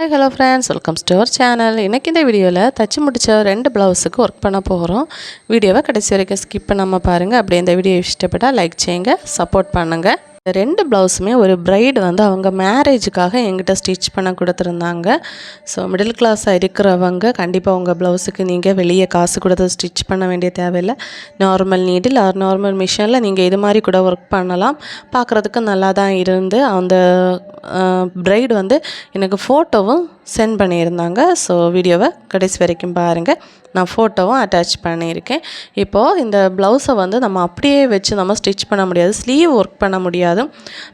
Hello friends welcome to our channel இன்றைக்கி இந்த வீடியோவில் தச்சு முடித்த ரெண்டு ப்ளவுஸுக்கு ஒர்க் பண்ண போகிறோம் வீடியோவை கடைசி வரைக்கும் ஸ்கிப் பண்ணாமல் பாருங்கள் அப்படியே இந்த வீடியோ இஷ்டப்பட்டால் லைக் செய்யுங்க சப்போர்ட் பண்ணுங்கள் ரெண்டு ப்ளவுஸுமே ஒரு ப்ரைடு வந்து அவங்க மேரேஜுக்காக எங்கிட்ட ஸ்டிச் பண்ண கொடுத்துருந்தாங்க. ஸோ மிடில் கிளாஸாக இருக்கிறவங்க கண்டிப்பாக உங்கள் ப்ளவுஸுக்கு நீங்கள் வெளியே காசு கொடுத்து ஸ்டிச் பண்ண வேண்டிய தேவையில்லை. நார்மல் நீடில் ஆர் நார்மல் மிஷினில் நீங்கள் இது மாதிரி கூட ஒர்க் பண்ணலாம். பார்க்குறதுக்கு நல்லா தான் இருந்து அந்த ப்ரைடு வந்து எனக்கு ஃபோட்டோவும் சென்ட் பண்ணியிருந்தாங்க. ஸோ வீடியோவை கடைசி வரைக்கும் பாருங்கள் நான் ஃபோட்டோவும் அட்டாச் பண்ணியிருக்கேன். இப்போது இந்த ப்ளவுஸை வந்து நம்ம அப்படியே வச்சு நம்ம ஸ்டிச் பண்ண முடியாது. ஸ்லீவ் ஒர்க் பண்ண முடியாது.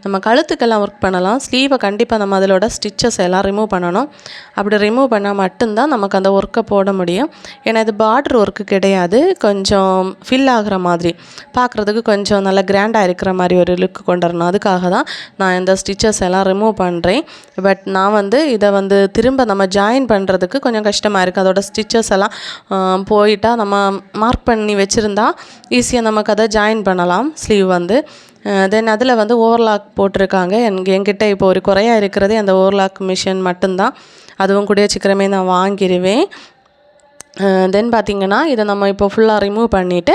நம்ம கழுத்துக்கெல்லாம் ஒர்க் பண்ணலாம். ஸ்லீவை கண்டிப்பாக நம்ம அதிலோட ஸ்டிச்சஸ் எல்லாம் ரிமூவ் பண்ணணும். அப்படி ரிமூவ் பண்ணால் மட்டும்தான் நமக்கு அந்த ஒர்க்கை போட முடியும். ஏன்னா இது பார்டர் ஒர்க்கு கிடையாது. கொஞ்சம் ஃபில் ஆகிற மாதிரி. பார்க்குறதுக்கு கொஞ்சம் நல்லா கிராண்டாக இருக்கிற மாதிரி ஒரு லுக் கொண்டு வரணும். அதுக்காக தான் நான் இந்த ஸ்டிச்சஸ் எல்லாம் ரிமூவ் பண்ணுறேன் பட் நான் வந்து இதை வந்து திரும்ப நம்ம ஜாயின் பண்ணுறதுக்கு கொஞ்சம் கஷ்டமாக இருக்குது அதோட ஸ்டிச்சஸ் எல்லாம் போயிட்டால் நம்ம மார்க் பண்ணி வச்சுருந்தா ஈஸியாக நமக்கு அதை ஜாயின் பண்ணலாம். ஸ்லீவ் வந்து. தென் அதில் வந்து ஓவர்லாக் போட்டிருக்காங்க. என் என்கிட்ட இப்போ ஒரு குறையாக இருக்கிறதே அந்த ஓவர்லாக் மிஷின் மட்டும்தான். அதுவும் கூடிய சீக்கிரமே நான் வாங்கிடுவேன் தென் பார்த்திங்கன்னா இதை நம்ம இப்போ ஃபுல்லாக ரிமூவ் பண்ணிவிட்டு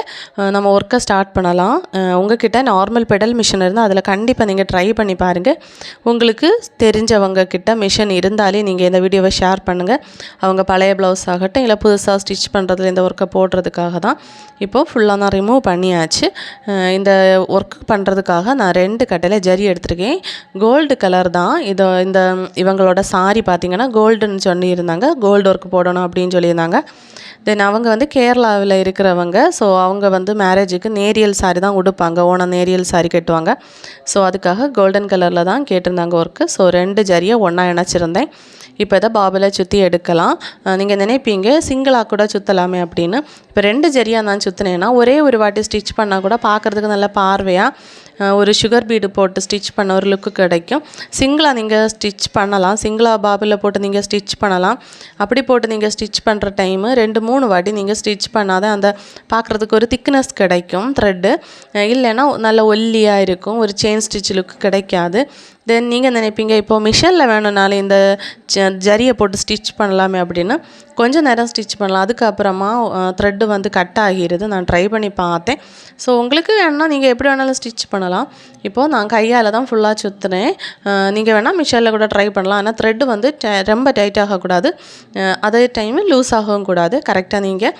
நம்ம ஒர்க்கை ஸ்டார்ட் பண்ணலாம். உங்ககிட்ட நார்மல் பெடல் மிஷின் இருந்தால் அதில் கண்டிப்பாக நீங்கள் ட்ரை பண்ணி பாருங்கள் உங்களுக்கு தெரிஞ்சவங்க கிட்ட மிஷின் இருந்தாலே நீங்கள் இந்த வீடியோவை ஷேர் பண்ணுங்கள் அவங்க பழைய ப்ளவுஸ் ஆகட்டும் இல்லை புதுசாக ஸ்டிச் பண்ணுறதுல இந்த ஒர்க்கை போடுறதுக்காக தான் இப்போது ஃபுல்லாக நான் ரிமூவ் பண்ணியாச்சு. இந்த ஒர்க் பண்ணுறதுக்காக நான் ரெண்டு கட்டையில் ஜரி எடுத்திருக்கேன். கோல்டு கலர் தான். இதை இந்த இவங்களோட சாரி பார்த்திங்கன்னா கோல்டுன்னு சொல்லியிருந்தாங்க. கோல்டு ஒர்க் போடணும் அப்படின்னு சொல்லியிருந்தாங்க. தென் அவங்க வந்து கேரளாவில் இருக்கிறவங்க ஸோ அவங்க வந்து மேரேஜுக்கு நேரியல் சாரி தான் உடுப்பாங்க. ஓனம் நேரியல் சாரி கட்டுவாங்க. ஸோ அதுக்காக கோல்டன் கலரில் தான் கேட்டிருந்தாங்க ஒர்க்கு ஸோ ரெண்டு ஜரியை ஒன்றா இணைச்சிருந்தேன். இப்போ இதை பாபில் சுற்றி எடுக்கலாம். நீங்கள் நினைப்பீங்க சிங்கிளாக கூட சுற்றலாமே அப்படின்னு. இப்போ ரெண்டு ஜரியாக நான் சுற்றினேன்னா ஒரே ஒரு வாட்டி ஸ்டிச் பண்ணால் கூட பார்க்குறதுக்கு நல்ல பார்வையாக ஒரு சுகர் பீடு போட்டு ஸ்டிச் பண்ண ஒரு லுக்கு கிடைக்கும். சிங்கிளாக நீங்கள் ஸ்டிச் பண்ணலாம். சிங்கிளாக பாபில் போட்டு நீங்கள் ஸ்டிச் பண்ணலாம். அப்படி போட்டு நீங்கள் ஸ்டிச் பண்ணுற டைமு ரெண்டு மூணு வாட்டி நீங்கள் ஸ்டிச் பண்ணாத அந்த பார்க்குறதுக்கு ஒரு திக்னஸ் கிடைக்கும் த்ரெட்டு இல்லைன்னா நல்ல ஒல்லியாக இருக்கும். ஒரு செயின் ஸ்டிச் லுக் கிடைக்காது. தென் நீங்கள் நினைப்பீங்க இப்போது மிஷினில் வேணும்னாலே இந்த ஜ ஜரியை போட்டு ஸ்டிச் பண்ணலாமே அப்படின்னு கொஞ்சம் நேரம் ஸ்டிச் பண்ணலாம். அதுக்கப்புறமா த்ரெட்டு வந்து கட் ஆகிடுது நான் ட்ரை பண்ணி பார்த்தேன். ஸோ உங்களுக்கு வேணால் நீங்கள் எப்படி வேணாலும் ஸ்டிச் பண்ணலாம். இப்போது நான் கையால் தான் ஃபுல்லாக சுற்றுனேன் நீங்கள் வேணால் மிஷினில் கூட ட்ரை பண்ணலாம். ஆனால் த்ரெட்டு வந்து ரொம்ப டைட் ஆகக்கூடாது. அதே டைமு லூஸ் ஆகவும் கூடாது. கரெக்டாக நீங்கள்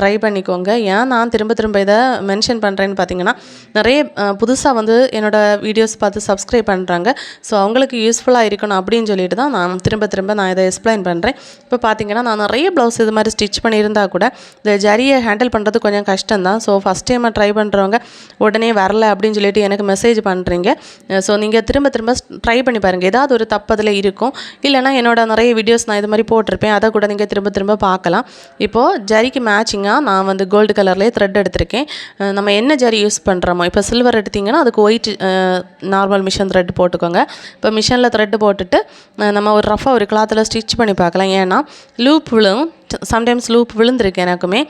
ட்ரை பண்ணிக்கோங்க. ஏன்? நான் திரும்ப திரும்ப இதை மென்ஷன் பண்ணுறேன்னு பார்த்தீங்கன்னா நிறைய புதுசாக வந்து என்னோடய வீடியோஸ் பார்த்து சப்ஸ்கிரைப் பண்ணுறாங்க ஸோ அவங்களுக்கு யூஸ்ஃபுல்லாக இருக்கணும் அப்படின்னு சொல்லிட்டு தான் நான் திரும்ப திரும்ப நான் இதை எக்ஸ்பிளைன் பண்ணுறேன் இப்போ பார்த்தீங்கன்னா நான் நிறைய ப்ளவுஸ் இது மாதிரி ஸ்டிச் பண்ணியிருந்தால் கூட இந்த ஜரியை ஹேண்டில் பண்ணுறது கொஞ்சம் கஷ்டம் தான் ஸோ ஃபஸ்ட் டைமாக ட்ரை பண்ணுறவங்க உடனே வரல அப்படின்னு சொல்லிட்டு எனக்கு மெசேஜ் பண்ணுறீங்க ஸோ நீங்கள் திரும்ப திரும்ப ட்ரை பண்ணி பாருங்கள் ஏதாவது ஒரு தப்பு அதில் இருக்கும். இல்லைனா என்னோட நிறைய வீடியோஸ் நான் இது மாதிரி போட்டிருப்பேன். அதை கூட நீங்கள் திரும்ப திரும்ப பார்க்கலாம். இப்போது ஜரிக்கு மேட்சிங்காக நான் வந்து கோல்டு கலர்லேயே த்ரெட் எடுத்திருக்கேன். நம்ம என்ன ஜரி யூஸ் பண்ணுறோமோ இப்போ சில்வர் எடுத்திங்கன்னா அதுக்கு ஒயிட் நார்மல் மிஷின் த்ரெட் போட்டுக்கோங்க. இப்போ மிஷினில் த்ரெட் போட்டுட்டு நம்ம ஒரு ரஃபாக ஒரு கிளாத்தில் ஸ்டிச் பண்ணி பார்க்கலாம். ஏன்னா லூப் விழும். சம்டைம்ஸ் லூப் விழுந்திருக்கு எனக்குமே.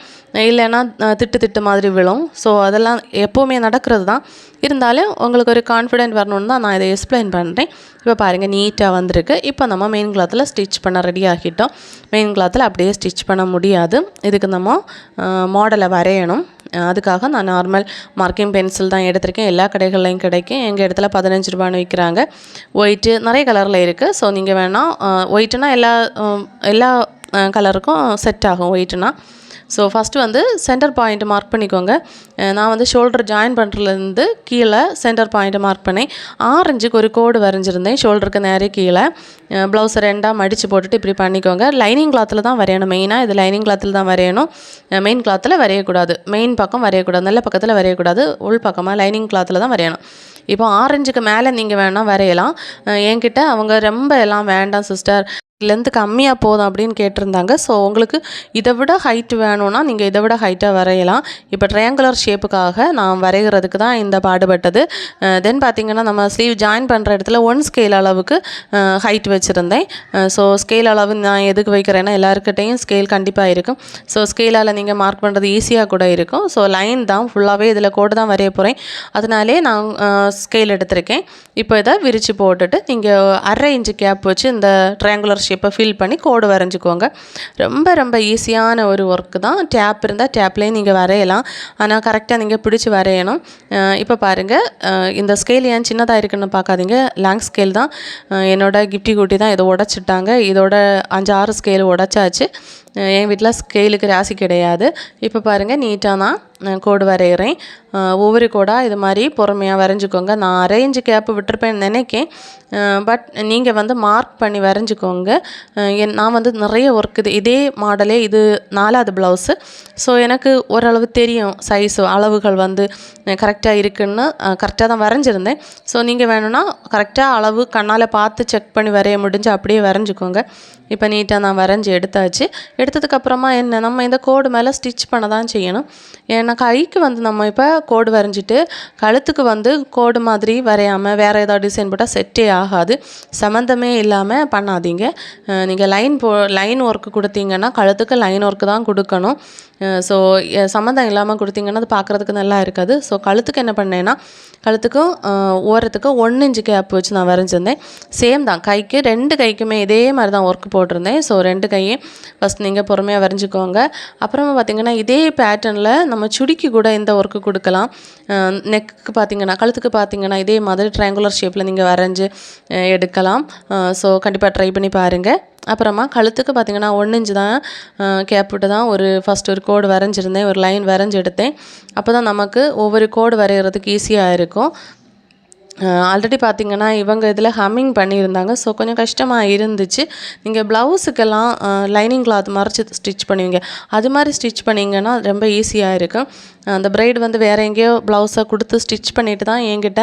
இல்லைன்னா திட்டு திட்டு மாதிரி விழும். ஸோ அதெல்லாம் எப்போவுமே நடக்கிறது தான். இருந்தாலும் உங்களுக்கு ஒரு கான்ஃபிடென்ட் வரணுன்னு தான் நான் இதை எக்ஸ்பிளைன் பண்ணுறேன் இப்போ பாருங்கள் நீட்டாக வந்திருக்கு. இப்போ நம்ம மெயின் கிளாத்தில் ஸ்டிச் பண்ண ரெடி ஆகிட்டோம். மெயின் கிளாத்தில் அப்படியே ஸ்டிச் பண்ண முடியாது. இதுக்கு நம்ம மாடலை வரையணும். அதுக்காக நான் நார்மல் மார்க்கிங் பென்சில் தான் எடுத்திருக்கேன். எல்லா கடைகள்லையும் கிடைக்கும். எங்கள் இடத்துல பதினஞ்சு ரூபான்னு விற்கிறாங்க ஒயிட்டு நிறைய கலரில் இருக்குது ஸோ நீங்கள் வேணால் ஒயிட்டுனா எல்லா எல்லா கலருக்கும் செட் ஆகும் ஒயிட்னா ஸோ ஃபஸ்ட்டு வந்து சென்டர் பாயிண்ட் மார்க் பண்ணிக்கோங்க. நான் வந்து ஷோல்டர் ஜாயின் பண்ணுறதுலேருந்து கீழே சென்டர் பாயிண்ட்டை மார்க் பண்ணேன். ஆரஞ்சுக்கு ஒரு கோடு வரைஞ்சிருந்தேன் ஷோல்டருக்கு நேரே கீழே. ப்ளவுஸை ரெண்டாக மடித்து போட்டுட்டு இப்படி பண்ணிக்கோங்க. லைனிங் கிளாத்தில் தான் வரையணும் மெயினாக இது லைனிங் கிளாத்தில் தான் வரையணும். மெயின் கிளாத்தில் வரையக்கூடாது. மெயின் பக்கம் வரையக்கூடாது. நல்ல பக்கத்தில் வரையக்கூடாது. உள் பக்கமாக லைனிங் கிளாத்தில் தான் வரையணும். இப்போ ஆரஞ்சுக்கு மேலே நீங்கள் வேணால் வரையலாம். என்கிட்ட அவங்க ரொம்ப எல்லாம் வேண்டாம் சிஸ்டர் லென்த்து கம்மியாக போதும் அப்படின்னு கேட்டிருந்தாங்க. ஸோ உங்களுக்கு இதை விட ஹைட் வேணும்னா நீங்கள் இதை விட ஹைட்டாக வரையலாம். இப்போ ட்ரையாங்குலர் ஷேப்புக்காக நான் வரைகிறதுக்கு தான் இந்த பாடுபட்டது. தென் பார்த்திங்கன்னா நம்ம ஸ்லீவ் ஜாயின் பண்ணுற இடத்துல ஒன் ஸ்கேல் அளவுக்கு ஹைட் வச்சுருந்தேன். ஸோ ஸ்கேல் அளவு நான் எதுக்கு வைக்கிறேன்னா எல்லாருக்கிட்டையும் ஸ்கேல் கண்டிப்பாக இருக்கும். ஸோ ஸ்கேலால் நீங்கள் மார்க் பண்ணுறது ஈஸியாக கூட இருக்கும். ஸோ லைன் தான் ஃபுல்லாகவே இதில் கோடு தான் வரைய போகிறேன் அதனாலே நான் ஸ்கேல் எடுத்திருக்கேன். இப்போ இதை விரித்து போட்டுட்டு நீங்கள் அரை இன்ச்சு கேப் வச்சு இந்த ட்ரையாங்குலர் ஷேப் ஷேப்பை ஃபில் பண்ணி கோடு வரைஞ்சிக்கோங்க. ரொம்ப ரொம்ப ஈஸியான ஒரு ஒர்க்கு தான். டேப் இருந்தால் டேப்லேயும் நீங்கள் வரையலாம். ஆனால் கரெக்டாக நீங்கள் பிடிச்சி வரையணும். இப்போ பாருங்கள் இந்த ஸ்கேல் ஏன் சின்னதாக இருக்குன்னு பார்க்காதீங்க. லாங் ஸ்கேல் தான். என்னோடய என்னோட கிஃப்டி குட்டி தான். இதை உடச்சிட்டாங்க. இதோட அஞ்சு ஆறு ஸ்கேல் உடச்சாச்சு. என் வீட்டில் ஸ்கேலுக்கு ராசி கிடையாது. இப்போ பாருங்கள் நீட்டாக தான் நான் கோடு வரைகிறேன் ஒவ்வொரு கோடாக இது மாதிரி பொறுமையாக வரைஞ்சிக்கோங்க. நான் அரேஞ்சு கேப்பு விட்டுருப்பேன் நினைக்கேன். பட் நீங்கள் வந்து மார்க் பண்ணி வரைஞ்சிக்கோங்க. என் நான் வந்து நிறைய ஒர்க் இது இதே மாடலே இது நாலாவது ப்ளவுஸு ஸோ எனக்கு ஓரளவு தெரியும் சைஸு அளவுகள் வந்து கரெக்டாக இருக்குன்னு கரெக்டாக தான் வரைஞ்சிருந்தேன். ஸோ நீங்கள் வேணும்னா கரெக்டாக அளவு கண்ணால் பார்த்து செக் பண்ணி வரைய முடிஞ்சு அப்படியே வரைஞ்சிக்கோங்க. இப்போ நீட்டாக நான் வரைஞ்சி எடுத்தாச்சு. எடுத்ததுக்கப்புறமா என்ன நம்ம இந்த கோடு மேலே ஸ்டிச் பண்ண தான் செய்யணும். ஏன்னா கைக்கு வந்து நம்ம இப்போ கோடு வரைஞ்சிட்டு கழுத்துக்கு வந்து கோடு மாதிரி வரையாமல் வேறு ஏதாவது டிசைன் போட்டால் செட்டே ஆகாது. சம்மந்தமே இல்லாமல் பண்ணாதீங்க. நீங்கள் லைன் போ லைன் ஒர்க்கு கொடுத்தீங்கன்னா கழுத்துக்கு லைன் ஒர்க்கு தான் கொடுக்கணும். ஸோ சம்மந்தம் இல்லாமல் கொடுத்தீங்கன்னா அது பார்க்குறதுக்கு நல்லா இருக்காது. ஸோ கழுத்துக்கு என்ன பண்ணேன்னா கழுத்துக்கும் ஓரத்துக்கு ஓரத்துக்கும் ஒன்று இன்ச்சு கேப் வச்சு நான் வரைஞ்சிருந்தேன். சேம் தான் கைக்கு ரெண்டு கைக்குமே இதே மாதிரி தான் ஒர்க் போட்டிருந்தேன். ஸோ ரெண்டு கையும் ஃபஸ்ட் நீங்கள் பொறுமையாக வரைஞ்சிக்கோங்க. அப்புறமா பார்த்தீங்கன்னா இதே பேட்டர்னில் நம்ம சுடிக்கு கூட இந்த ஒர்க்கு கொடுக்கலாம். நெக்கு பார்த்தீங்கன்னா கழுத்துக்கு பார்த்தீங்கன்னா இதே மாதிரி ட்ரையாங்குலர் ஷேப்பில் நீங்கள் வரைஞ்சி எடுக்கலாம். ஸோ கண்டிப்பாக ட்ரை பண்ணி பாருங்கள் அப்புறமா கழுத்துக்கு பார்த்தீங்கன்னா ஒன்று இன்ச்சு தான் கேப் விட்டு தான் ஒரு ஃபஸ்ட் ஒரு கோடு வரைஞ்சிருந்தேன் ஒரு லைன் வரைஞ்சி எடுத்தேன். அப்போ தான் நமக்கு ஒவ்வொரு கோடு வரைகிறதுக்கு ஈஸியாக இருக்கும். ஆல்ரெடி பார்த்தீங்கன்னா இவங்க இதில் ஹம்மிங் பண்ணியிருந்தாங்க. ஸோ கொஞ்சம் கஷ்டமாக இருந்துச்சு. நீங்கள் ப்ளவுஸுக்கெல்லாம் லைனிங் கிளாத் மறைச்சி ஸ்டிச் பண்ணுவீங்க. அது மாதிரி ஸ்டிச் பண்ணிங்கன்னா ரொம்ப ஈஸியாக இருக்கும் அந்த பிரைடு வந்து வேறு எங்கேயோ ப்ளவுஸை கொடுத்து ஸ்டிச் பண்ணிட்டு தான் என்கிட்ட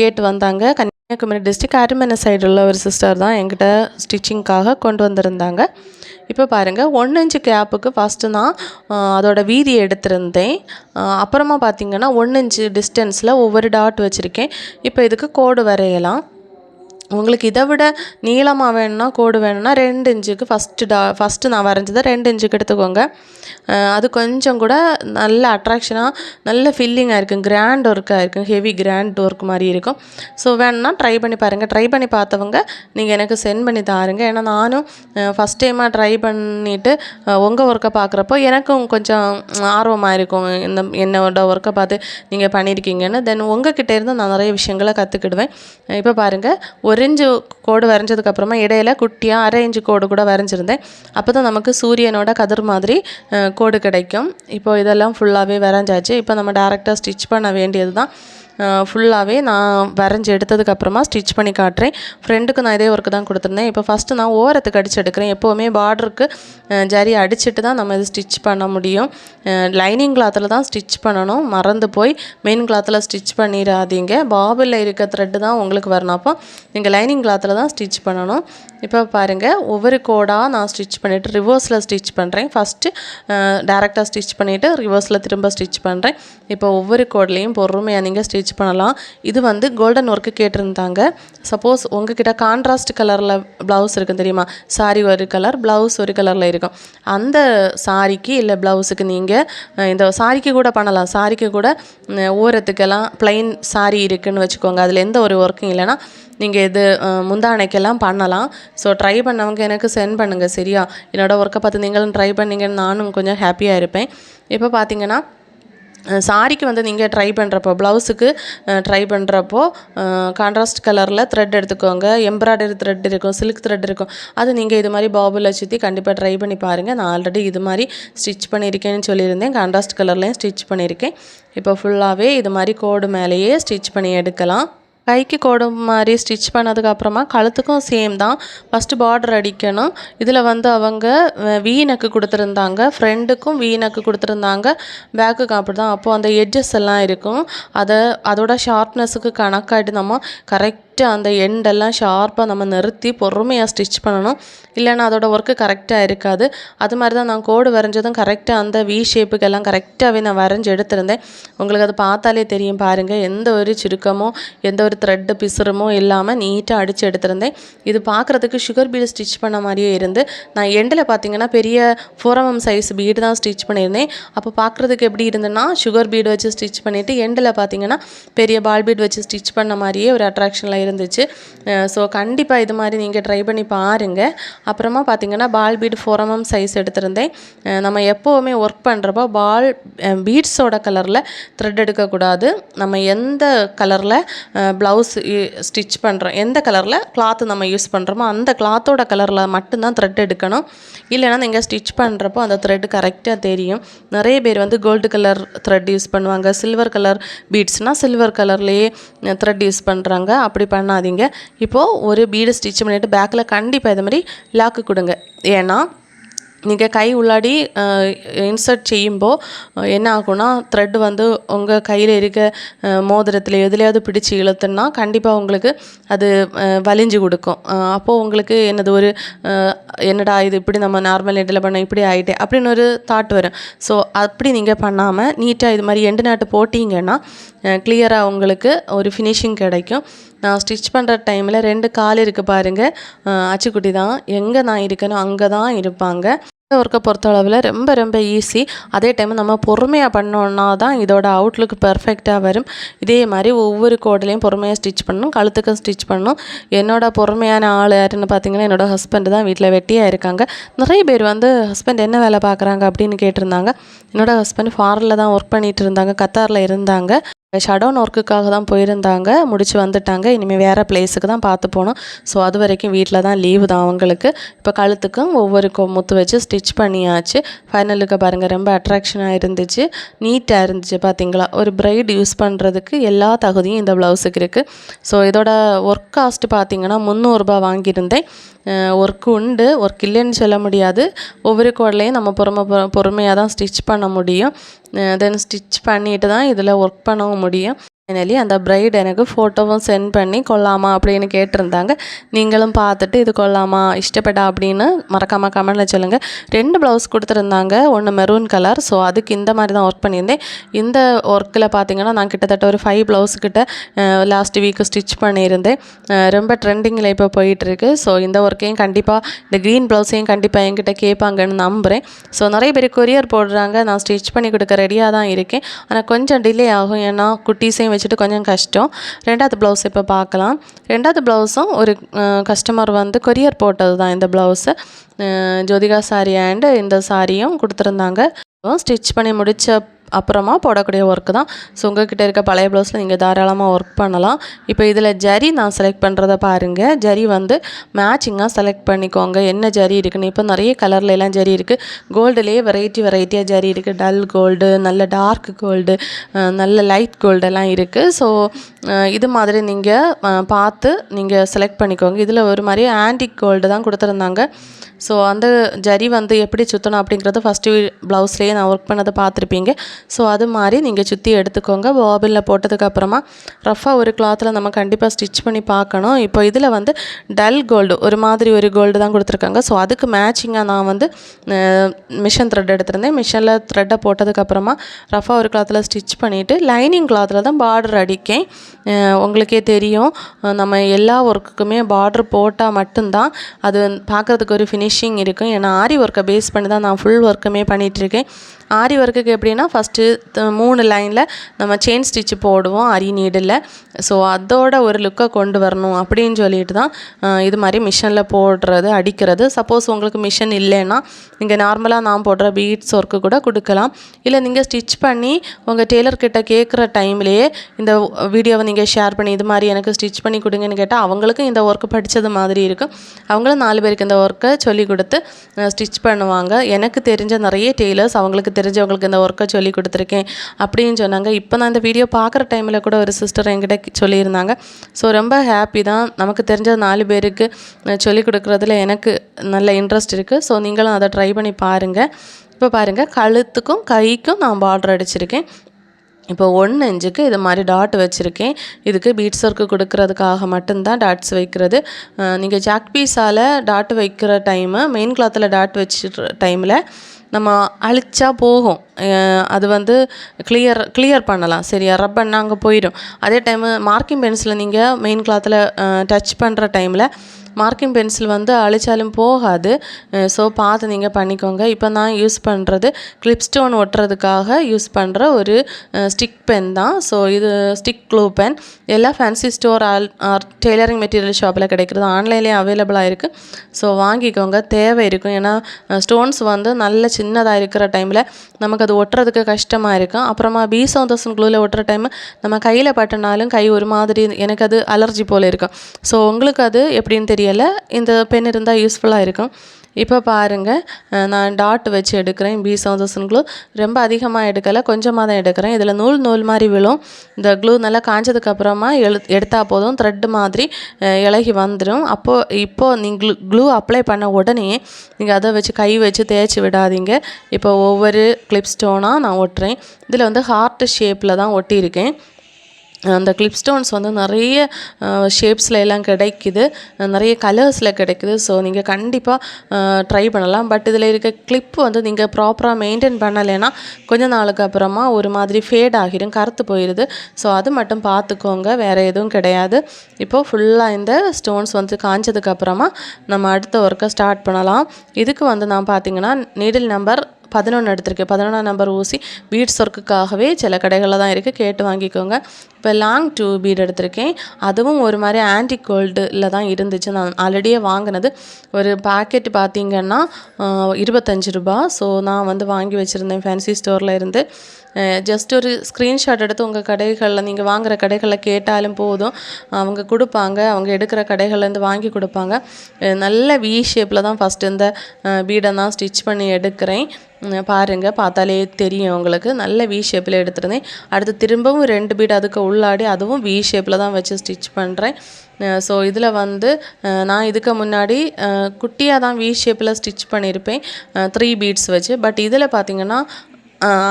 கேட்டு வந்தாங்க. கன்னியாகுமரி டிஸ்ட்ரிக்ட் அரிமனை சைடு உள்ள ஒரு சிஸ்டர் தான் என்கிட்ட ஸ்டிச்சிங்க்காக கொண்டு வந்திருந்தாங்க. இப்போ பாருங்கள் ஒன்று இன்ச்சு கேப்புக்கு ஃபஸ்ட்டு நான் அதோடய அதோட வீதி எடுத்திருந்தேன். அப்புறமா பார்த்தீங்கன்னா ஒன்று இன்ச்சு டிஸ்டன்ஸில் ஒவ்வொரு டாட் வச்சுருக்கேன். இப்போ இதுக்கு கோடு வரையலாம். உங்களுக்கு இதை விட நீளமாக வேணும்னா கோடு வேணும்னா ரெண்டு இன்ச்சுக்கு ஃபஸ்ட்டு டா ஃபஸ்ட்டு நான் வரைஞ்சதை ரெண்டு இன்ச்சுக்கு எடுத்துக்கோங்க. அது கொஞ்சம் கூட நல்ல அட்ராக்ஷனாக நல்ல ஃபில்லிங்காக இருக்கும். கிராண்ட் ஒர்க்காக இருக்கும். ஹெவி கிராண்ட் ஒர்க் மாதிரி இருக்கும். ஸோ வேணும்னா ட்ரை பண்ணி பாருங்கள் ட்ரை பண்ணி பார்த்தவங்க நீங்கள் எனக்கு சென்ட் பண்ணி தாருங்க. ஏன்னா நானும் ஃபஸ்ட் டைமாக ட்ரை பண்ணிவிட்டு உங்கள் ஒர்க்கை பார்க்குறப்போ எனக்கும் கொஞ்சம் ஆர்வமாக இருக்கும். இந்த என்னோட ஒர்க்கை பார்த்து நீங்கள் பண்ணியிருக்கீங்கன்னு தென் உங்ககிட்ட இருந்து நான் நிறைய விஷயங்களை கற்றுக்கிடுவேன் இப்போ பாருங்கள் ஒரு இன்ச்சு கோடு வரைஞ்சதுக்கப்புறமா இடையில குட்டியாக அரை இன்ச்சு கோடு கூட வரைஞ்சிருந்தேன். அப்போ தான் நமக்கு சூரியனோட கதிர் மாதிரி கோடு கிடைக்கும். இப்போ இதெல்லாம் ஃபுல்லாகவே வரைஞ்சாச்சு. இப்போ நம்ம டேரெக்டாக ஸ்டிச் பண்ண வேண்டியது தான் ஃபுல்லாகவே நான் வரைஞ்சி எடுத்ததுக்கப்புறமா ஸ்டிச் பண்ணி காட்டுறேன். ஃப்ரெண்டுக்கு நான் இதே ஒர்க்கு தான் கொடுத்துருந்தேன். இப்போ ஃபஸ்ட்டு நான் ஓரத்துக்கு அடிச்சு எடுக்கிறேன். எப்போவுமே பார்டருக்கு ஜரி அடிச்சுட்டு தான் நம்ம இது ஸ்டிச் பண்ண முடியும். லைனிங் கிளாத்தில் தான் ஸ்டிச் பண்ணணும். மறந்து போய் மெயின் கிளாத்தில் ஸ்டிச் பண்ணிடாதீங்க. பாபிளில் இருக்க த்ரெட்டு தான் உங்களுக்கு வரணும். அப்போ நீங்கள் லைனிங் கிளாத்தில் தான் ஸ்டிச் பண்ணணும். இப்போ பாருங்கள் ஒவ்வொரு கோடாக நான் ஸ்டிச் பண்ணிவிட்டு ரிவர்ஸில் ஸ்டிச் பண்ணுறேன் ஃபஸ்ட்டு டேரெக்டாக ஸ்டிச் பண்ணிவிட்டு ரிவர்ஸில் திரும்ப ஸ்டிச் பண்ணுறேன் இப்போ ஒவ்வொரு கோட்லேயும் பொறுமையாக நீங்கள் ஸ்டிச் பண்ணலாம். இது வந்து கோல்டன் ஒர்க்கு கேட்டிருந்தாங்க. சப்போஸ் உங்ககிட்ட கான்ட்ராஸ்ட் கலரில் ப்ளவுஸ் இருக்கும் தெரியுமா? சாரி ஒரு கலர் ப்ளவுஸ் ஒரு கலரில் இருக்கும். அந்த சாரிக்கு இல்லை ப்ளவுஸுக்கு நீங்கள் இந்த சாரிக்கு கூட பண்ணலாம். சாரிக்கு கூட ஓரத்துக்கெல்லாம் ப்ளைன் சாரி இருக்குதுன்னு வச்சுக்கோங்க. அதில் எந்த ஒரு ஒர்க்கும் இல்லைன்னா நீங்கள் இது முந்தானைக்கெல்லாம் பண்ணலாம். ஸோ ட்ரை பண்ணவங்க எனக்கு சென்ட் பண்ணுங்கள் சரியா? என்னோடய ஒர்க்கை பார்த்து நீங்களும் ட்ரை பண்ணீங்கன்னு நானும் கொஞ்சம் ஹாப்பியாக இருப்பேன். இப்போ பார்த்தீங்கன்னா சாரிக்கு வந்து நீங்கள் ட்ரை பண்ணுறப்போ ப்ளவுஸுக்கு ட்ரை பண்ணுறப்போ கான்ட்ராஸ்ட் கலரில் த்ரெட் எடுத்துக்கோங்க. எம்ப்ராய்டரி த்ரெட் இருக்கும் சில்க் த்ரெட் இருக்கும். அது நீங்கள் இது மாதிரி பாபுல சுற்றி கண்டிப்பாக ட்ரை பண்ணி பாருங்கள் நான் ஆல்ரெடி இது மாதிரி ஸ்டிச் பண்ணியிருக்கேன்னு சொல்லியிருந்தேன். கான்ட்ராஸ்ட் கலர்லேயும் ஸ்டிச் பண்ணியிருக்கேன். இப்போ ஃபுல்லாகவே இது மாதிரி கோடு மேலேயே ஸ்டிச் பண்ணி எடுக்கலாம். கைக்கு கோடு மாதிரி ஸ்டிச் பண்ணதுக்கப்புறமா கழுத்துக்கும் சேம் தான். ஃபஸ்ட்டு பார்டர் அடிக்கணும். இதில் வந்து அவங்க வீ நக்கு கொடுத்துருந்தாங்க. ஃப்ரெண்டுக்கும் வீ நக்கு கொடுத்துருந்தாங்க. பேக்குக்கு அப்படி தான் அப்போது அந்த எட்ஜஸ் எல்லாம் இருக்கும். அதை அதோட ஷார்ப்னஸுக்கு கணக்காகிட்டு நம்ம கரெக்ட் கரெக்டாக அந்த எண்டெல்லாம் ஷார்ப்பாக நம்ம நிறுத்தி பொறுமையாக ஸ்டிச் பண்ணணும். இல்லைன்னா அதோட ஒர்க்கு கரெக்டாக இருக்காது. அது மாதிரி தான் நான் கோடு வரைஞ்சதும் கரெக்டாக அந்த வி ஷேப்புக்கெல்லாம் கரெக்டாகவே நான் வரைஞ்சி எடுத்திருந்தேன். உங்களுக்கு அது பார்த்தாலே தெரியும் பாருங்கள் எந்த ஒரு சுருக்கமோ எந்த ஒரு த்ரெட்டு பிசுறமோ இல்லாமல் நீட்டாக அடித்து எடுத்திருந்தேன். இது பார்க்குறதுக்கு சுகர் பீடு ஸ்டிச் பண்ண மாதிரியே இருந்து நான் எண்டில் பார்த்தீங்கன்னா பெரிய ஃபோரமம் சைஸ் பீடு தான் ஸ்டிச் பண்ணியிருந்தேன். அப்போ பார்க்குறதுக்கு எப்படி இருந்ததுன்னா சுகர் பீடு வச்சு ஸ்டிச் பண்ணிவிட்டு எண்டில் பார்த்தீங்கன்னா பெரிய பால் பீட் வச்சு ஸ்டிச் பண்ண மாதிரியே ஒரு அட்ராக்ஷனில் இருந்துச்சு. ஸோ கண்டிப்பாக இது மாதிரி நீங்கள் ட்ரை பண்ணி பாருங்கள் அப்புறமா பார்த்தீங்கன்னா பால் பீட் ஃபோரமம் சைஸ் எடுத்திருந்தேன். நம்ம எப்போவுமே ஒர்க் பண்ணுறப்போ பால் பீட்ஸோட கலரில் த்ரெட் எடுக்கக்கூடாது நம்ம எந்த கலரில் ப்ளவுஸ் ஸ்டிச் பண்ணுறோம் எந்த கலரில் கிளாத்து நம்ம யூஸ் பண்ணுறோமோ அந்த கிளாத்தோட கலரில் மட்டும்தான் த்ரெட் எடுக்கணும். இல்லைன்னா நீங்கள் ஸ்டிச் பண்ணுறப்போ அந்த த்ரெட் கரெக்டாக தெரியும். நிறைய பேர் வந்து கோல்டு கலர் த்ரெட் யூஸ் பண்ணுவாங்க. சில்வர் கலர் பீட்ஸ்னால் சில்வர் கலர்லேயே த்ரெட் யூஸ் பண்ணுறாங்க அப்படி பண்ணாதீங்க. இப்போது ஒரு பீடு ஸ்டிச் பண்ணிவிட்டு பேக்கில் கண்டிப்பாக இது மாதிரி லாக்கு கொடுங்க. ஏன்னா நீங்கள் கை உள்ளாடி இன்சர்ட் செய்யும்போது என்ன ஆகும்னா த்ரெட் வந்து உங்கள் கையில் இருக்க மோதிரத்தில் எதுலையாவது பிடிச்சி இழுத்துன்னா கண்டிப்பாக உங்களுக்கு அது வலிஞ்சு கொடுக்கும். அப்போது உங்களுக்கு என்னது ஒரு என்னடா இது இப்படி நம்ம நார்மல் இதில் பண்ண இப்படி ஆகிட்டே அப்படின்னு ஒரு தாட் வரும். ஸோ அப்படி நீங்கள் பண்ணாமல் நீட்டாக இது மாதிரி எண்டு நாட்டு போட்டிங்கன்னா கிளியராக உங்களுக்கு ஒரு ஃபினிஷிங் கிடைக்கும். நான் ஸ்டிச் பண்ணுற டைமில் ரெண்டு கால் இருக்குது பாருங்கள் அச்சுக்குட்டி தான். எங்கே நான் இருக்கேனோ அங்கே தான் இருப்பாங்க. இந்த ஒர்க்கை பொறுத்தளவில் ரொம்ப ரொம்ப ஈஸி அதே டைம் நம்ம பொறுமையாக பண்ணோன்னா தான் இதோட அவுட்லுக் பர்ஃபெக்டாக வரும். இதே மாதிரி ஒவ்வொரு கோடிலையும் பொறுமையாக ஸ்டிச் பண்ணணும். கழுத்துக்கும் ஸ்டிச் பண்ணணும். என்னோட பொறுமையான ஆள் யாருன்னு பார்த்தீங்கன்னா என்னோட ஹஸ்பண்ட் தான் வீட்டில் வெட்டியாக இருக்காங்க. நிறைய பேர் வந்து ஹஸ்பண்ட் என்ன வேலை பார்க்குறாங்க அப்படின்னு கேட்டிருந்தாங்க. என்னோட ஹஸ்பண்ட் ஃபாரினில் தான் ஒர்க் பண்ணிகிட்டு இருந்தாங்க. கத்தாரில் இருந்தாங்க. ஷடோன் ஒர்க்குக்காக தான் போயிருந்தாங்க. முடிச்சு வந்துட்டாங்க. இனிமேல் வேறு பிளேஸுக்கு தான் பார்த்து போனோம் ஸோ அது வரைக்கும் வீட்டில் தான் லீவு தான் அவங்களுக்கு. இப்போ கழுத்துக்கும் ஒவ்வொரு கொ- முத்து வச்சு ஸ்டிச் பண்ணியாச்சு. ஃபைனலுக்கு பாருங்கள் ரொம்ப அட்ராக்ஷனாக இருந்துச்சு. நீட்டாக இருந்துச்சு பார்த்தீங்களா ஒரு பிரைட் யூஸ் பண்ணுறதுக்கு எல்லா தகுதியும் இந்த ப்ளவுஸுக்கு இருக்குது ஸோ இதோட ஒர்க் காஸ்ட் பார்த்தீங்கன்னா முந்நூறுரூபா வாங்கியிருந்தேன். ஒர்க் உண்டு. ஒர்க் இல்லைன்னு சொல்ல முடியாது. ஒவ்வொரு கோட்லையும் நம்ம பொறுமை பொ- பொறுமையாக தான் ஸ்டிச் பண்ண முடியும். தென் ஸ்டிச் பண்ணிட்டு தான் இதில் ஒர்க் பண்ணவும் முடியும். ஃபைனலி அந்த ப்ரைட் எனக்கு ஃபோட்டோவும் சென்ட் பண்ணி கொள்ளாமா அப்படின்னு கேட்டிருந்தாங்க. நீங்களும் பார்த்துட்டு இது கொள்ளாமா இஷ்டப்பட்டா? அப்படின்னு மறக்காமல் கமெண்டில் சொல்லுங்கள் ரெண்டு ப்ளவுஸ் கொடுத்துருந்தாங்க. ஒன்று மெரூன் கலர் ஸோ அதுக்கு இந்த மாதிரி தான் ஒர்க் பண்ணியிருந்தேன். இந்த ஒர்க்கில் பார்த்தீங்கன்னா நான் கிட்டத்தட்ட ஒரு ஃபைவ் ப்ளவுஸ் கிட்ட லாஸ்ட் வீக்கு ஸ்டிச் பண்ணியிருந்தேன். ரொம்ப ட்ரெண்டிங்கில் இப்போ போயிட்டுருக்கு. ஸோ இந்த ஒர்க்கையும் கண்டிப்பாக இந்த க்ரீன் ப்ளவுஸையும் கண்டிப்பாக என்கிட்ட கேட்பாங்கன்னு நம்புகிறேன் ஸோ நிறைய பேர் கொரியர் போடுறாங்க. நான் ஸ்டிச் பண்ணி கொடுக்க ரெடியாக தான் இருக்கேன். ஆனால் கொஞ்சம் டிலே ஆகும். ஏன்னா குட்டீஸையும் வச்சுட்டு கொஞ்சம் கஷ்டம். ரெண்டாவது ப்ளவுஸ் இப்போ பார்க்கலாம். ரெண்டாவது ப்ளவுஸும் ஒரு கஸ்டமர் வந்து கொரியர் போட்டது தான் இந்த ப்ளவுஸு ஜோதிகா சாரி அண்டு இந்த சாரியும் கொடுத்துருந்தாங்க. ஸ்டிச் பண்ணி முடித்த அப்புறமா போடக்கூடிய ஒர்க்கு தான். ஸோ உங்ககிட்ட இருக்க பழைய ப்ளவுஸில் நீங்கள் தாராளமாக ஒர்க் பண்ணலாம். இப்போ இதில் ஜரி நான் செலக்ட் பண்ணுறத பாருங்கள் ஜரி வந்து மேட்சிங்காக செலக்ட் பண்ணிக்கோங்க. என்ன ஜரி இருக்குன்னு? இப்போ நிறைய கலர்ல எல்லாம் ஜரி இருக்குது கோல்டுலேயே வெரைட்டி வெரைட்டியாக ஜரி இருக்குது டல் கோல்டு நல்ல டார்க் கோல்டு நல்ல லைட் கோல்டு எல்லாம் இருக்குது ஸோ இது மாதிரி நீங்கள் பார்த்து நீங்கள் செலக்ட் பண்ணிக்கோங்க. இதில் ஒரு மாதிரி ஆன்டிக் கோல்டு தான் கொடுத்துருந்தாங்க. ஸோ அந்த ஜரி வந்து எப்படி சுற்றணும் அப்படிங்கிறது ஃபஸ்ட்டு ப்ளவுஸ்லேயே நான் ஒர்க் பண்ணதை பார்த்துருப்பீங்க. ஸோ அது மாதிரி நீங்கள் சுற்றி எடுத்துக்கோங்க. பாபிளில் போட்டதுக்கப்புறமா ரஃபாக ஒரு கிளாத்தில் நம்ம கண்டிப்பாக ஸ்டிச் பண்ணி பார்க்கணும். இப்போ இதில் வந்து டல் கோல்டு ஒரு மாதிரி ஒரு கோல்டு தான் கொடுத்துருக்காங்க. ஸோ அதுக்கு மேட்சிங்காக நான் வந்து மிஷின் த்ரெட் எடுத்திருந்தேன். மிஷினில் த்ரெட்டை போட்டதுக்கப்புறமா ரஃபாக ஒரு கிளாத்தில் ஸ்டிச் பண்ணிவிட்டு லைனிங் கிளாத்தில் தான் பார்டர் அடிக்கேன். உங்களுக்கே தெரியும். நம்ம எல்லா ஒர்க்குக்குமே பார்டர் போட்டால் மட்டும்தான் அது பார்க்குறதுக்கு ஒரு ஃபினிஷிங் இருக்கும். ஏன்னா ஆரி ஒர்க்கை பேஸ் பண்ணி தான் நான் ஃபுல் ஒர்க்குமே பண்ணிகிட்ருக்கேன் ஆரி ஒர்க்குக்கு எப்படின்னா ஃபஸ்ட்டு மூணு லைனில் நம்ம செயின் ஸ்டிச்சு போடுவோம் அரி நீடில் ஸோ அதோட ஒரு லுக்கை கொண்டு வரணும் அப்படின்னு சொல்லிட்டு தான் இது மாதிரி மிஷினில் போடுறது அடிக்கிறது. சப்போஸ் உங்களுக்கு மிஷின் இல்லைன்னா நீங்கள் நார்மலாக நான் போடுற பீட்ஸ் ஒர்க்கு கூட கொடுக்கலாம். இல்லை நீங்கள் ஸ்டிச் பண்ணி உங்கள் டெய்லர்கிட்ட கேட்குற டைம்லேயே இந்த வீடியோவை நீங்கள் ஷேர் பண்ணி இது மாதிரி எனக்கு ஸ்டிச் பண்ணி கொடுங்கன்னு கேட்டால் அவங்களுக்கும் இந்த ஒர்க்கு படித்தது மாதிரி இருக்கும். அவங்களும் நாலு பேருக்கு இந்த ஒர்க்கை சொல்லி கொடுத்து ஸ்டிச் பண்ணுவாங்க. எனக்கு தெரிஞ்ச நிறைய டெய்லர்ஸ் அவங்களுக்கு தெரிஞ்சவங்களுக்கு இந்த ஒர்க்கை சொல்லி கொடுத்துருக்கேன் அப்படின்னு சொன்னாங்க. இப்போ நான் இந்த வீடியோ பார்க்குற டைமில் கூட ஒரு சிஸ்டர் என்கிட்ட சொல்லியிருந்தாங்க. ஸோ ரொம்ப ஹாப்பி தான். நமக்கு தெரிஞ்ச நாலு பேருக்கு சொல்லி கொடுக்குறதுல எனக்கு நல்ல இன்ட்ரெஸ்ட் இருக்குது ஸோ நீங்களும் அதை ட்ரை பண்ணி பாருங்கள் இப்போ பாருங்கள் கழுத்துக்கும் கைக்கும் நான் பார்டர் அடிச்சிருக்கேன். இப்போ ஒன்று இன்ச்சுக்கு இது மாதிரி டாட் வச்சுருக்கேன். இதுக்கு பீட்ஸ் ஒர்க்கு கொடுக்கறதுக்காக மட்டும்தான் டாட்ஸ் வைக்கிறது. நீங்கள் ஜாக் பீஸால் டாட் வைக்கிற டைமு மெயின் கிளாத்தில் டாட் வச்சுற டைமில் நம்ம அழிச்சா போகும். அது வந்து கிளியர் கிளியர் பண்ணலாம். சரியா? ரப்பர்னா அங்கே போயிடும். அதே டைமு மார்க்கிங் பென்சில் நீங்கள் மெயின் கிளாத்தில் டச் பண்ணுற டைமில் மார்க்கிங் பென்சில் வந்து அழிச்சாலும் போகாது. ஸோ பார்த்து நீங்கள் பண்ணிக்கோங்க. இப்போ நான் யூஸ் பண்ணுறது கிளிப் ஸ்டோன் ஒட்டுறதுக்காக யூஸ் பண்ணுற ஒரு ஸ்டிக் பென் தான். ஸோ இது ஸ்டிக் க்ளூ பென். எல்லா fancy store all or tailoring material ஷாப்பில் கிடைக்கிறது ஆன்லைன்லேயே அவைலபிளாக இருக்குது ஸோ வாங்கிக்கோங்க. தேவை இருக்கும். ஏன்னா ஸ்டோன்ஸ் வந்து நல்ல சின்னதாக இருக்கிற டைமில் நமக்கு அது ஒட்டுறதுக்கு கஷ்டமாக இருக்கும். அப்புறமா பி சவுந்தர்சன் க்ளூவில் ஒட்டுற டைம் நம்ம கையில் பட்டினாலும் கை ஒரு மாதிரி எனக்கு அது அலர்ஜி போல் இருக்கும். ஸோ உங்களுக்கு அது எப்படின்னு தெரியலை. இந்த பென் இருந்தால் யூஸ்ஃபுல்லாக இருக்கும். இப்போ பாருங்கள் நான் டாட் வச்சு எடுக்கிறேன் பி சவுந்தர்சன் க்ளூ ரொம்ப அதிகமாக எடுக்கலை. கொஞ்சமாக தான் எடுக்கிறேன். இதில் நூல் நூல் மாதிரி விழும். இந்த க்ளூ நல்லா காஞ்சதுக்கப்புறமா எழு எடுத்தால் போதும். த்ரெட் மாதிரி இலகி வந்துடும் அப்போது இப்போது நீங்கள் க்ளூ அப்ளை பண்ண உடனே நீங்கள் அதை வச்சு கை வச்சு தேய்ச்சி விடாதீங்க. இப்போ ஒவ்வொரு கிளிப் ஸ்டோனாக நான் ஒட்டுறேன். இதில் வந்து ஹார்ட் ஷேப்பில் தான் ஒட்டியிருக்கேன். அந்த கிளிப் ஸ்டோன்ஸ் வந்து நிறைய ஷேப்ஸில் எல்லாம் கிடைக்குது. நிறைய கலர்ஸில் கிடைக்குது. ஸோ நீங்கள் கண்டிப்பாக ட்ரை பண்ணலாம். பட் இதில் இருக்க கிளிப் வந்து நீங்கள் ப்ராப்பராக மெயின்டைன் பண்ணலைன்னா கொஞ்ச நாளுக்கு அப்புறமா ஒரு மாதிரி ஃபேட் ஆகிடும் கருத்து போயிடுது ஸோ அது மட்டும் பார்த்துக்கோங்க. வேறு எதுவும் கிடையாது. இப்போது ஃபுல்லாக இந்த ஸ்டோன்ஸ் வந்து காஞ்சதுக்கப்புறமா நம்ம அடுத்த ஒர்க்கை ஸ்டார்ட் பண்ணலாம். இதுக்கு வந்து நான் பார்த்தீங்கன்னா நீடில் நம்பர் பதினொன்று எடுத்திருக்கேன் பதினொன்றாம் நம்பர் ஊசி பீட்ஸ் ஒர்க்குக்காகவே சில கடைகளில் தான் இருக்குது கேட்டு வாங்கிக்கோங்க. இப்போ லாங் டூ பீட் எடுத்திருக்கேன். அதுவும் ஒரு மாதிரி ஆன்டி கோல்டில் தான் இருந்துச்சு. நான் ஆல்ரெடியே வாங்கினது. ஒரு பாக்கெட் பார்த்தீங்கன்னா இருபத்தஞ்சு ரூபா. ஸோ நான் வந்து வாங்கி வச்சுருந்தேன் ஃபேன்சி ஸ்டோரில் இருந்து. ஜஸ்ட் ஒரு ஸ்க்ரீன்ஷாட் எடுத்து உங்கள் கடைகளில் நீங்கள் வாங்குகிற கடைகளில் கேட்டாலும் போதும். அவங்க கொடுப்பாங்க. அவங்க எடுக்கிற கடைகள்லேருந்து வாங்கி கொடுப்பாங்க. நல்ல வி ஷேப்பில் தான் ஃபஸ்ட்டு இந்த பீடை தான் ஸ்டிச் பண்ணி எடுக்கிறேன். பாருங்கள் பார்த்தாலே தெரியும் உங்களுக்கு. நல்ல வி ஷேப்பில் எடுத்துருந்தேன். அடுத்து திரும்பவும் ரெண்டு பீட் அதுக்கு உள்ளாடி அதுவும் வி ஷேப்பில் தான் வச்சு ஸ்டிச் பண்ணுறேன் ஸோ இதில் வந்து நான் இதுக்கு முன்னாடி குட்டியாக தான் வி ஷேப்பில் ஸ்டிச் பண்ணியிருப்பேன் த்ரீ பீட்ஸ் வச்சு. பட் இதில் பார்த்தீங்கன்னா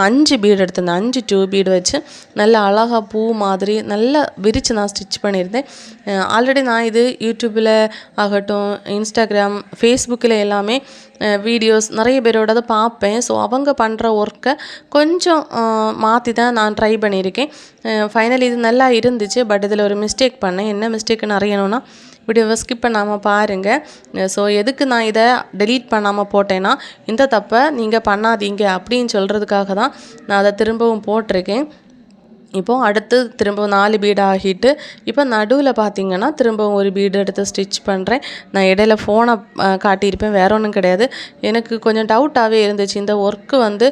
அஞ்சு பீடு எடுத்திருந்தேன். அஞ்சு டூ பீடு வச்சு நல்ல அழகா பூ மாதிரி நல்லா விரித்து நான் ஸ்டிச் பண்ணியிருந்தேன். ஆல்ரெடி நான் இது யூடியூப்பில் ஆகட்டும் இன்ஸ்டாகிராம் ஃபேஸ்புக்கில் எல்லாமே வீடியோஸ் நிறைய பேரோட அதை பார்ப்பேன். ஸோ அவங்க பண்ணுற ஒர்க்கை கொஞ்சம் மாற்றி தான் நான் ட்ரை பண்ணியிருக்கேன். ஃபைனலி இது நல்லா இருந்துச்சு. பட் இதில் ஒரு மிஸ்டேக் பண்ணேன். என்ன மிஸ்டேக்குன்னு அறியணும்னா வீடியோவை ஸ்கிப் பண்ணாமல் பாருங்கள் ஸோ எதுக்கு நான் இதை டெலீட் பண்ணாமல் போட்டேன்னா இந்த தப்பை நீங்கள் பண்ணாதீங்க அப்படின்னு சொல்கிறதுக்காக தான் நான் அதை திரும்பவும் போட்டிருக்கேன். இப்போது அடுத்து திரும்பவும் நாலு பீடு ஆகிட்டு இப்போ நடுவில் பார்த்திங்கன்னா திரும்பவும் ஒரு பீடு எடுத்து ஸ்டிச் பண்ணுறேன் நான் இடையில ஃபோனை காட்டியிருப்பேன். வேற ஒன்றும் கிடையாது. எனக்கு கொஞ்சம் டவுட்டாகவே இருந்துச்சு. இந்த ஒர்க்கு வந்து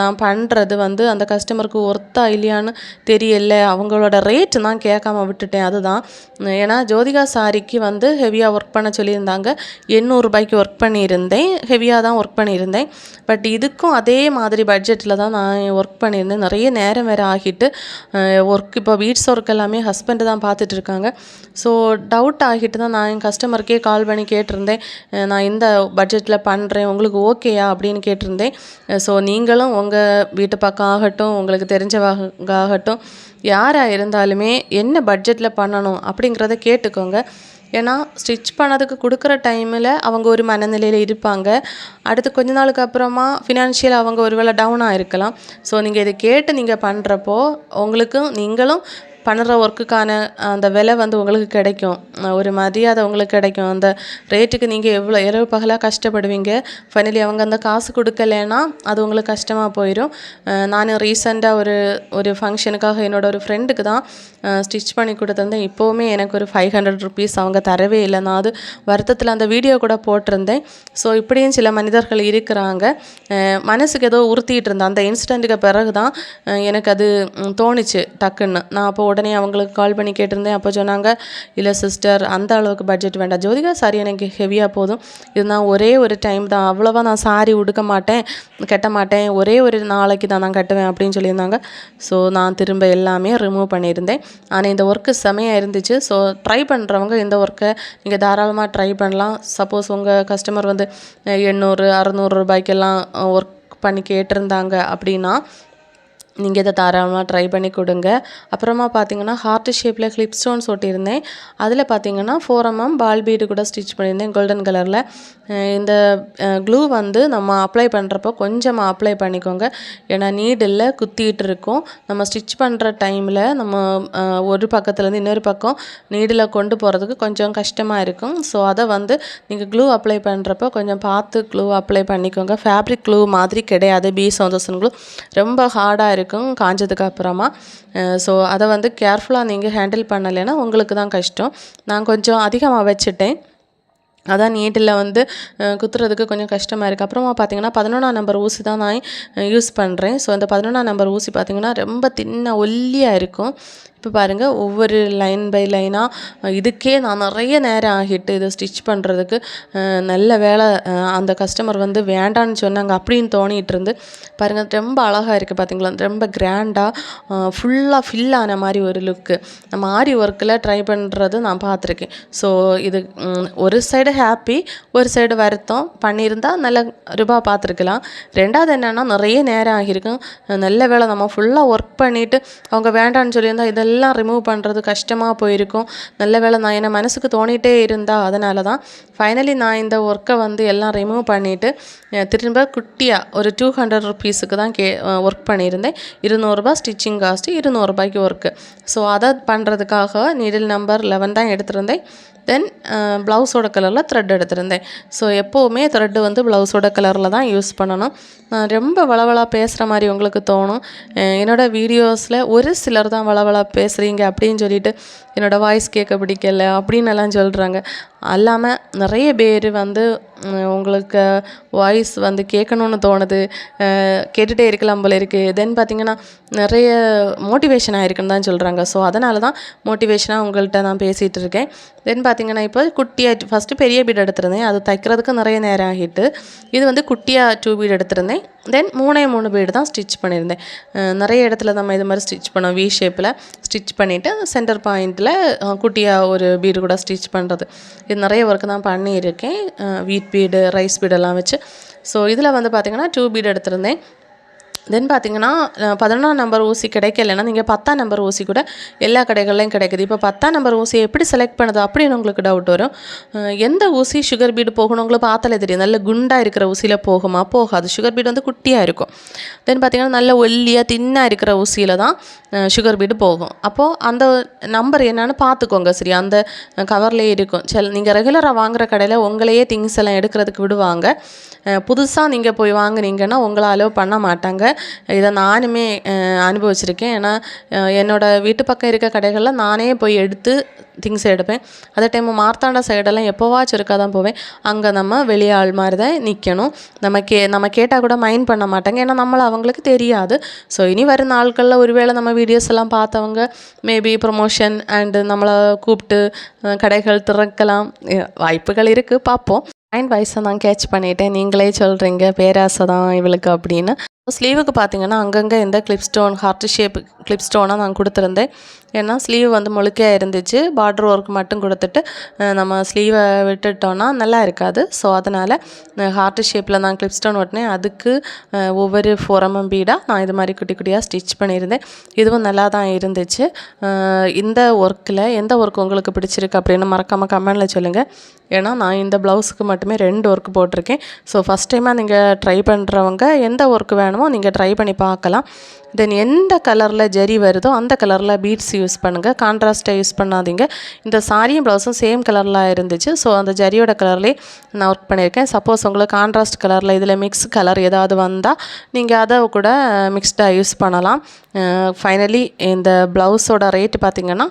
நான் பண்ணுறது வந்து அந்த கஸ்டமருக்கு ஒர்த்தா இல்லையான்னு தெரியல. அவங்களோட ரேட்டு நான் கேட்காம விட்டுட்டேன். அதுதான். ஏன்னா ஜோதிகா சாரிக்கு வந்து ஹெவியாக ஒர்க் பண்ண சொல்லியிருந்தாங்க. எண்ணூறுபாய்க்கு ஒர்க் பண்ணியிருந்தேன். ஹெவியாக தான் ஒர்க் பண்ணியிருந்தேன். பட் இதுக்கும் அதே மாதிரி பட்ஜெட்டில் தான் நான் ஒர்க் பண்ணியிருந்தேன். நிறைய நேரம் வேறு ஆகிட்டு ஒர்க் இப்போ வீட்ஸ் ஒர்க் எல்லாமே ஹஸ்பண்டு தான் பார்த்துட்டு இருக்காங்க ஸோ டவுட் ஆகிட்டு தான் நான் என் கஸ்டமருக்கே கால் பண்ணி கேட்டிருந்தேன். நான் இந்த பட்ஜெட்டில் பண்ணுறேன் உங்களுக்கு ஓகேயா அப்படின்னு கேட்டிருந்தேன். ஸோ நீங்களும் உங்கள் வீட்டு பக்கம் ஆகட்டும் உங்களுக்கு தெரிஞ்சவங்க ஆகட்டும் யாராக இருந்தாலுமே என்ன பட்ஜெட்டில் பண்ணணும் அப்படிங்கிறத கேட்டுக்கோங்க. ஏன்னா ஸ்டிச் பண்ணதுக்கு கொடுக்குற டைமில் அவங்க ஒரு மனநிலையில் இருப்பாங்க. அடுத்து கொஞ்ச நாளுக்கு அப்புறமா ஃபினான்ஷியல் அவங்க ஒருவேளை டவுனாக இருக்கலாம். ஸோ நீங்கள் இதை கேட்டு நீங்கள் பண்ணுறப்போ உங்களுக்கும் நீங்களும் பண்ணுற ஒர்க்குக்கான அந்த விலை வந்து உங்களுக்கு கிடைக்கும். ஒரு மரியாதை உங்களுக்கு கிடைக்கும். அந்த ரேட்டுக்கு நீங்கள் எவ்வளோ இரவு பகலாக கஷ்டப்படுவீங்க. ஃபைனலி அவங்க அந்த காசு கொடுக்கலைன்னா அது உங்களுக்கு கஷ்டமாக போயிடும் நான் ரீசெண்டாக ஒரு ஒரு ஃபங்க்ஷனுக்காக என்னோட ஒரு ஃப்ரெண்டுக்கு தான் ஸ்டிச் பண்ணி கொடுத்துருந்தேன். இப்போவுமே எனக்கு ஒரு ஃபைவ் ஹண்ட்ரட் ருபீஸ் அவங்க தரவே இல்லை. நான் அது வருத்தத்தில் அந்த வீடியோ கூட போட்டிருந்தேன். ஸோ இப்படியும் சில மனிதர்கள் இருக்கிறாங்க. மனசுக்கு ஏதோ உறுத்திட்டு இருந்தேன் அந்த இன்சிடெண்ட்டுக்கு பிறகு தான் எனக்கு அது தோணுச்சு டக்குன்னு. நான் அப்போ உடனே அவங்களுக்கு கால் பண்ணி கேட்டிருந்தேன். அப்போ சொன்னாங்க இல்லை சிஸ்டர் அந்த அளவுக்கு பட்ஜெட் வேண்டாம். ஜோதிகா சாரி எனக்கு ஹெவியாக போதும். இது நான் ஒரே ஒரு டைம் தான். அவ்வளோவா நான் சாரி உடுக்க மாட்டேன் கட்ட மாட்டேன். ஒரே ஒரு நாளைக்கு தான் நான் கட்டுவேன் அப்படின்னு சொல்லியிருந்தாங்க. ஸோ நான் திரும்ப எல்லாமே ரிமூவ் பண்ணியிருந்தேன். ஆனால் இந்த ஒர்க்கு செமையாக இருந்துச்சு. ஸோ ட்ரை பண்ணுறவங்க இந்த ஒர்க்கை நீங்கள் தாராளமாக ட்ரை பண்ணலாம். சப்போஸ் உங்கள் கஸ்டமர் வந்து எண்ணூறு அறநூறு ரூபாய்க்கெல்லாம் ஒர்க் பண்ணி கேட்டிருந்தாங்க அப்படின்னா நீங்கள் இதை தாராளமாக ட்ரை பண்ணி கொடுங்க. அப்புறமா பார்த்தீங்கன்னா ஹார்ட் ஷேப்பில் கிளிப் ஸ்டோன்ஸ் ஒட்டியிருந்தேன். அதில் பார்த்தீங்கன்னா ஃபோர் எம்எம் பால் பீடு கூட ஸ்டிச் பண்ணியிருந்தேன் கோல்டன் கலரில் இந்த க்ளூ வந்து நம்ம அப்ளை பண்ணுறப்போ கொஞ்சமாக அப்ளை பண்ணிக்கோங்க. ஏன்னா நீடில் குத்திட்டு இருக்கும். நம்ம ஸ்டிச் பண்ணுற டைமில் நம்ம ஒரு பக்கத்துலேருந்து இன்னொரு பக்கம் நீடில் கொண்டு போகிறதுக்கு கொஞ்சம் கஷ்டமாக இருக்கும். ஸோ அதை வந்து நீங்கள் க்ளூ அப்ளை பண்ணுறப்போ கொஞ்சம் பார்த்து க்ளூ அப்ளை பண்ணிக்கோங்க. ஃபேப்ரிக் க்ளூ மாதிரி கிடையாது. பி சந்தோஷன் க்ளூ ரொம்ப ஹார்டாக இருக்கும் காஞ்சதுக்கு அப்புறமா. ஸோ அதை வந்து கேர்ஃபுல்லாக நீங்கள் ஹேண்டில் பண்ணலைன்னா உங்களுக்கு தான் கஷ்டம். நான் கொஞ்சம் அதிகமாக வச்சுட்டேன். அதான் நீட்டில் வந்து குத்துறதுக்கு கொஞ்சம் கஷ்டமாக இருக்குது அப்புறமா பார்த்தீங்கன்னா பதினொன்றாம் நம்பர் ஊசி தான் நான் யூஸ் பண்ணுறேன் ஸோ அந்த பதினொன்றாம் நம்பர் ஊசி பார்த்தீங்கன்னா ரொம்ப தின்ன ஒல்லியாக இருக்கும். இப்போ பாருங்கள் ஒவ்வொரு லைன் பை லைனாக இதுக்கே நான் நிறைய நேரம் ஆகிட்டு இதை ஸ்டிச் பண்ணுறதுக்கு நல்ல வேலை அந்த கஸ்டமர் வந்து வேண்டான்னு சொன்னாங்க அப்படின்னு தோணிகிட்டு இருந்து பாருங்கள் ரொம்ப அழகாக இருக்குது பார்த்திங்களா ரொம்ப கிராண்டாக ஃபுல்லாக ஃபில் ஆன மாதிரி ஒரு லுக்கு நம்ம ஆரி ஒர்க்கில் ட்ரை பண்ணுறது நான் பார்த்துருக்கேன் ஸோ இது ஒரு சைடு ஹாப்பி ஒரு சைடு வருத்தம் பண்ணியிருந்தால் நல்ல ரூபா பார்த்துருக்கலாம். ரெண்டாவது என்னென்னா நிறைய நேரம் ஆகியிருக்கும். நல்ல வேலை நம்ம ஃபுல்லாக ஒர்க் பண்ணிவிட்டு அவங்க வேண்டான்னு சொல்லியிருந்தால் இதெல்லாம் ரிமூவ் பண்ணுறது கஷ்டமாக போயிருக்கும். நல்ல வேலை நான் என்ன மனசுக்கு தோணிகிட்டே இருந்தால் அதனால தான் ஃபைனலி நான் இந்த ஒர்க்கை வந்து எல்லாம் ரிமூவ் பண்ணிவிட்டு திரும்ப குட்டியாக ஒரு டூ ஹண்ட்ரட் ருபீஸுக்கு தான் கே ஒர்க் பண்ணியிருந்தேன். இருநூறுபா ஸ்டிச்சிங் காஸ்ட்டு இருநூறுபாய்க்கு ஒர்க்கு ஸோ அதை பண்ணுறதுக்காக நீடில் நம்பர் லெவன் தான் எடுத்திருந்தேன். தென் ப்ளவுஸோட கலரில் த்ரெட் எடுத்திருந்தேன். ஸோ எப்போவுமே த்ரெட்டு வந்து ப்ளவுஸோட கலரில் தான் யூஸ் பண்ணணும். நான் ரொம்ப வளவளா பேசுகிற மாதிரி உங்களுக்கு தோணும். என்னோடய வீடியோஸில் ஒரு சிலர் தான் வளவளா பேசுகிறீங்க அப்படின்னு சொல்லிட்டு என்னோடய வாய்ஸ் கேட்க பிடிக்கல அப்படின்னு எல்லாம் சொல்கிறாங்க அல்லாமல் நிறைய பேர் வந்து உங்களுக்கு வாய்ஸ் வந்து கேட்கணுன்னு தோணுது. கேட்டுகிட்டே இருக்கலாம் போல இருக்குது தென் பார்த்திங்கன்னா நிறைய மோட்டிவேஷன் ஆகிருக்குன்னு தான் சொல்கிறாங்க ஸோ அதனால தான் மோட்டிவேஷனாக உங்கள்கிட்ட நான் பேசிகிட்டு இருக்கேன். தென் பார்த்தீங்கன்னா இப்போ குட்டியாக ஃபஸ்ட்டு பெரிய பீட் எடுத்திருந்தேன். அது தைக்கிறதுக்கு நிறைய நேரம் ஆகிட்டு இது வந்து குட்டியாக டூ பீட் எடுத்திருந்தேன். தென் மூணே மூணு பீடு தான் ஸ்டிச் பண்ணியிருந்தேன். நிறைய இடத்துல நம்ம இது மாதிரி ஸ்டிச் பண்ணோம். வி ஷேப்பில் ஸ்டிச் பண்ணிவிட்டு சென்டர் பாயிண்ட்டில் குட்டியாக ஒரு பீடு கூட ஸ்டிச் பண்ணுறது இது நிறைய ஒர்க்கு தான் பண்ணியிருக்கேன். வீட் பீடு ரைஸ் பீடெல்லாம் வச்சு. ஸோ இதில் வந்து பார்த்திங்கன்னா டூ பீடு எடுத்திருந்தேன். தென் பார்த்தீங்கன்னா பதினொன்றாம் நம்பர் ஊசி கிடைக்கலன்னா நீங்கள் பத்தாம் நம்பர் ஊசி கூட எல்லா கடைகள்லையும் கிடைக்குது. இப்போ பத்தாம் நம்பர் ஊசி எப்படி செலக்ட் பண்ணுது அப்படின்னு உங்களுக்கு டவுட் வரும். எந்த ஊசி சுகர் பீடு போகணும் உங்களுக்கு பார்த்தாலே தெரியும். நல்ல குண்டாக இருக்கிற ஊசியில் போகுமா? போகாது. சுகர் பீடு வந்து குட்டியாக இருக்கும். தென் பார்த்தீங்கன்னா நல்ல ஒல்லியாக தின்னாக இருக்கிற ஊசியில் தான் சுகர் பீடு போகும். அப்போது அந்த நம்பர் என்னன்னு பார்த்துக்கோங்க சரி அந்த கவர்லேயே இருக்கும். சில நீங்கள் ரெகுலராக வாங்குகிற கடையில் உங்களையே திங்ஸ் எல்லாம் எடுக்கிறதுக்கு விடுவாங்க. புதுசாக நீங்கள் போய் வாங்குனீங்கன்னா உங்களை அலோவ் பண்ண மாட்டாங்க. இதை நானுமே அனுபவிச்சிருக்கேன். ஏன்னா என்னோடய என்னோட வீட்டு பக்கம் இருக்க கடைகளில் நானே போய் எடுத்து திங்ஸ் எடுப்பேன். அதே டைம் மார்த்தாண்ட சைடெல்லாம் எப்போவாச்சும் இருக்கா தான் போவேன். அங்கே நம்ம வெளியே ஆள் மாதிரி தான் நிற்கணும் நம்ம கே நம்ம கேட்டால் கூட மைண்ட் பண்ண மாட்டாங்க. ஏன்னா நம்மளை அவங்களுக்கு தெரியாது. ஸோ இனி வரும் நாட்களில் ஒருவேளை நம்ம வீடியோஸ் எல்லாம் பார்த்தவங்க மேபி ப்ரொமோஷன் அண்டு நம்மளை கூப்பிட்டு கடைகள் திறக்கலாம். வாய்ப்புகள் இருக்குது பார்ப்போம். மைண்ட் வாய்ஸை நான் கேட்ச் பண்ணிட்டேன். நீங்களே சொல்கிறீங்க பேராசை தான் இவளுக்கு அப்படின்னு. ஸ்லீவுக்கு பார்த்தீங்கன்னா அங்கங்கே இந்த clip stone heart shape clip ஸ்டோனாக நான் கொடுத்துருந்தேன். ஏன்னா ஸ்லீவ் வந்து முழுக்கையாக இருந்துச்சு. பார்டர் ஒர்க் மட்டும் கொடுத்துட்டு நம்ம ஸ்லீவை விட்டுட்டோன்னா நல்லா இருக்காது. ஸோ அதனால் ஹார்ட் ஷேப்பில் நான் கிளிப்ஸ்டோன் ஒட்டினேன். அதுக்கு ஒவ்வொரு ஃபோரமும் பீடாக நான் இது மாதிரி குட்டி குட்டியாக ஸ்டிச் பண்ணியிருந்தேன். இதுவும் நல்லா தான் இருந்துச்சு. இந்த ஒர்க்கில் எந்த ஒர்க் உங்களுக்கு பிடிச்சிருக்கு அப்படின்னு மறக்காமல் கமெண்டில் சொல்லுங்கள் ஏன்னா நான் இந்த ப்ளவுஸுக்கு மட்டுமே ரெண்டு ஒர்க் போட்டிருக்கேன். ஸோ ஃபஸ்ட் டைமாக நீங்கள் ட்ரை பண்ணுறவங்க எந்த ஒர்க் வேணுமோ நீங்கள் ட்ரை பண்ணி பார்க்கலாம். தென் எந்த கலரில் ஜரி வருதோ அந்த கலரில் பீட்ஸ் யூஸ் பண்ணுங்கள் கான்ட்ராஸ்ட்டை யூஸ் பண்ணாதீங்க. இந்த சாரியும் ப்ளவுஸும் சேம் கலரில் இருந்துச்சு. ஸோ அந்த ஜரியோட கலர்லேயே நான் ஒர்க் பண்ணியிருக்கேன். சப்போஸ் உங்களுக்கு கான்ட்ராஸ்ட் கலரில் இதில் மிக்ஸ் கலர் ஏதாவது வந்தால் நீங்கள் அதை கூட மிக்ஸ்டாக யூஸ் பண்ணலாம். ஃபைனலி இந்த ப்ளவுஸோட ரேட் பார்த்தீங்கன்னா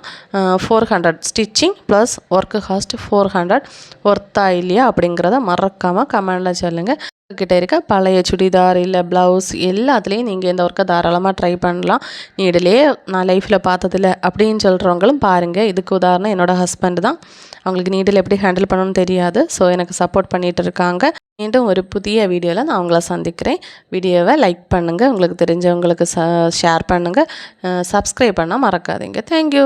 four hundred stitching plus work cost four hundred ஒர்த்தா இல்லையா அப்படிங்கிறத மறக்காமல் கமெண்டில் சொல்லுங்கள் கிட்ட இருக்க பழைய சுடிதார் இல்லை ப்ளவுஸ் எல்லாத்துலேயும் நீங்கள் இந்த ஒர்க்கை தாராளமாக ட்ரை பண்ணலாம். நீடலே நான் லைஃப்பில் பார்த்ததில்ல அப்படின்னு சொல்கிறவங்களும் பாருங்கள் இதுக்கு உதாரணம் என்னோட ஹஸ்பண்ட் தான். அவங்களுக்கு நீடில் எப்படி ஹேண்டில் பண்ணணும்னு தெரியாது. ஸோ எனக்கு சப்போர்ட் பண்ணிகிட்டு இருக்காங்க. மீண்டும் ஒரு புதிய வீடியோவில் நான் உங்களை சந்திக்கிறேன். வீடியோவை லைக் பண்ணுங்கள் உங்களுக்கு தெரிஞ்சவங்களுக்கு ச ஷேர் பண்ணுங்கள் சப்ஸ்கிரைப் பண்ணால் மறக்காதீங்க. தேங்க்யூ